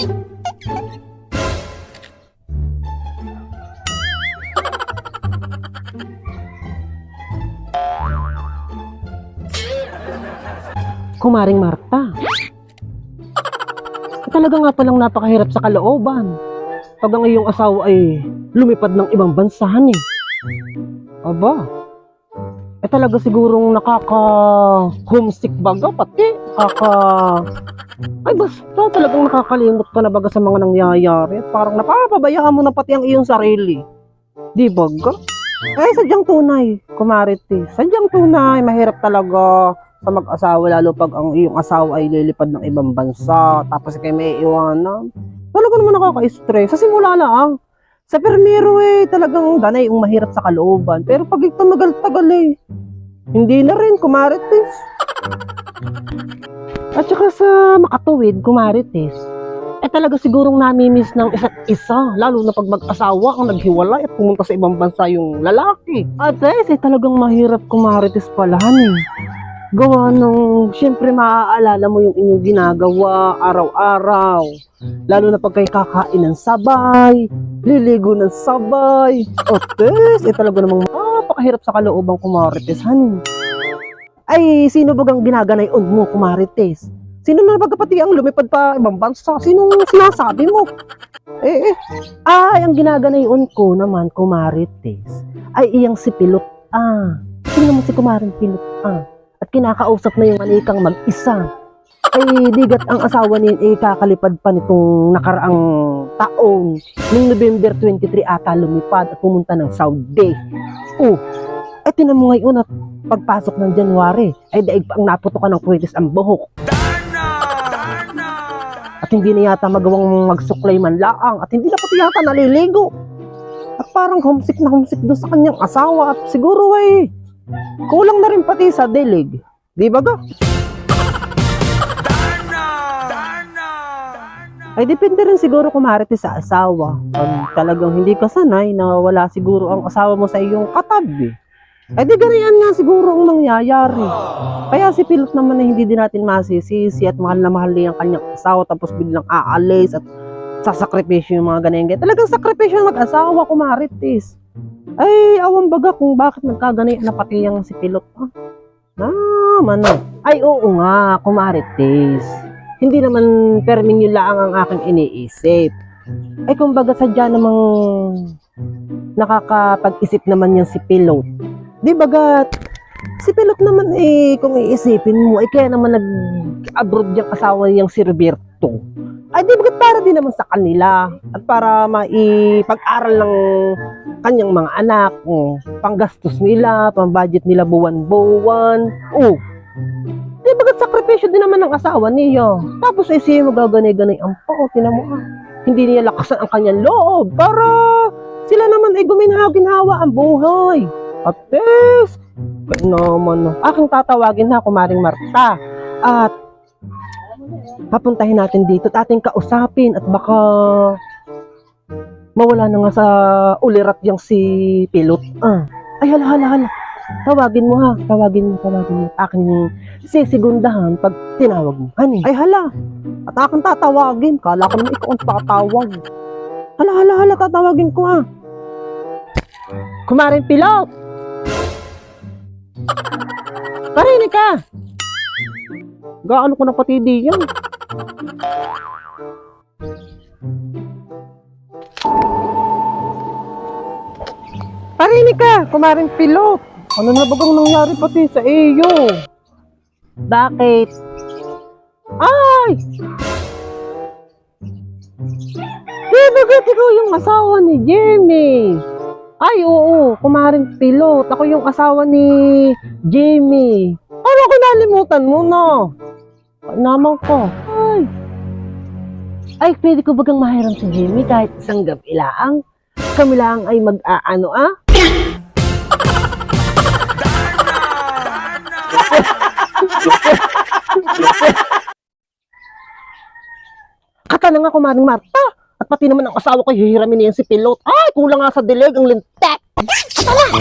Kumaring Marta. Talaga nga palang napakahirap sa kalooban. Pag ang iyong asawa ay lumipad ng ibang bansahan eh. Aba, eh talaga sigurong nakaka-homesick baga pati. Kaka... Ay basta talagang nakakalimot ka na baga sa mga nangyayari. Parang napapabayaan mo na pati ang iyong sarili. Di baga? Eh sadyang tunay, kumariti. Sadyang tunay, mahirap talaga sa mag-asawa lalo pag ang iyong asawa ay lilipad ng ibang bansa tapos kayo may iwanan. Talaga naman nakaka-stress. Sa simula lang. Sa permiro eh, talagang ganay yung mahirap sa kalooban. Pero pag ito magal-tagal eh, hindi na rin, kumarites. At saka sa makatuwid, kumarites, eh talaga sigurong namimiss ng isa't isa, lalo na pag mag-asawa ang naghiwalay at pumunta sa ibang bansa yung lalaki. At eh, talagang mahirap kumarites palahan eh. Gawa ng, syempre maaalala mo yung inyong ginagawa araw-araw. Lalo na pag kakain ng sabay, liligo ng sabay. O tes, eh talaga namang napakahirap sa kaloobang kumarites, honey. Ay, sino bagang ginaganayon mo, kumarites? Sino na pagkapati ang lumipad pa ibang bansa? Sino sinasabi mo? Eh, eh. Ay, ang ginaganayon ko naman, kumarites, ay iyang si Pilot Ah. Sino naman si kumaring Pilot Ah? At kinakausap na yung manikang mag-isa. Ay, digat ang asawa niya eh kakalipad pa nitong nakaraang taon. Noong November 23 ata lumipad at pumunta ng Saudi. Oh, ay tinan mo ngayon at pagpasok ng January, ay daig pa ang naputokan ng kwetes ang buhok. At hindi na yata magawang magsuklay man laang at hindi na pati yata naliligo. At parang homesick na homesick doon sa kanyang asawa at siguro ay kulang na rin pati sa dilig. Di ba ga? Ay depende rin siguro kumarite sa asawa. Pag talagang hindi ka sanay na wala siguro ang asawa mo sa iyong katabi. Ay di ganyan nga siguro ang nangyayari. Kaya si Pilot naman na hindi din natin masisisi at mahal na mahal niya ang kanyang asawa tapos biglang aalis at sasakripisyo yung mga ganyan. Talagang sakripisyo mag-asawa kumaritis. Ay, awang baga kung bakit nagkaganay na pati yung si Pilot. Ah, ah mano. Ay, oo nga, kumaritis. Hindi naman permin yun lang ang aking iniisip. Ay, kumbaga sadya namang nakakapag-isip naman yung si Pilot. Di bagat, si Pilot naman eh, kung iisipin mo, ay kaya naman nag-abroad yung asawa niyang si Roberto. Ay, di bagat para din naman sa kanila at para maipag-aral ng kanyang mga anak, oh, panggastos nila, pang-budget nila buwan-buwan. Oh, di bagat sakripisyo din naman ng asawa niya. Tapos ay siya magaganay-ganay ang pao, mo ah. Hindi niya lakasan ang kanyang loob para sila naman ay guminhawa-ginhawa ang buhay. At yes, naman, aking tatawagin na kumaring Marta. At papuntahin natin dito at ating kausapin at baka mawala na nga sa ulirat yung si Pilot. Ah. Ay, hala, hala, hala. Tawagin mo ha. Tawagin mo, tawagin mo. Aking sisegundahan pag tinawag mo. Hani. Ay, hala. At aking tatawagin. Kala ko naman ikaw ang tatawag. Hala, hala, hala. Tatawagin ko ha. Kumarin Pilot! Parinig ka! Gaano ko na pati di yan? Parinig ka, kumaring pilot. Ano na bagang nangyari pati sa iyo? Bakit? Ay! Di bakit ikaw yung asawa ni Jimmy? Ay, oo, kumaring pilot. Ako yung asawa ni Jimmy. Ano ko nalimutan mo na? Ay, naman ko. Ay. Ay, pwede ko bagang mahiram si Jimmy kahit isang gabi lang? Kami lang ay mag-aano ah? Kata na nga kumaring Marta. At pati naman ang asawa ko, hihiramin niya si pilot. Ay, kulang nga sa dilig ang lintek. Sorry.